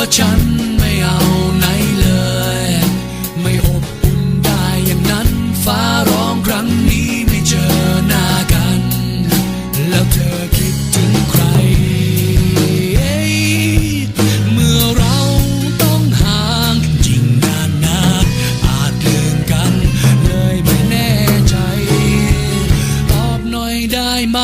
ว่าฉันไม่เอาไหนเลย ไม่อบอุ่นได้อย่างนั้นฟ้าร้องครั้งนี้ไม่เจอหน้ากัน แล้วเธอคิดถึงใคร เมื่อเราต้องห่างจริงนานนักอาจลืมกัน เลยไม่แน่ใจ ตอบหน่อยได้ไหม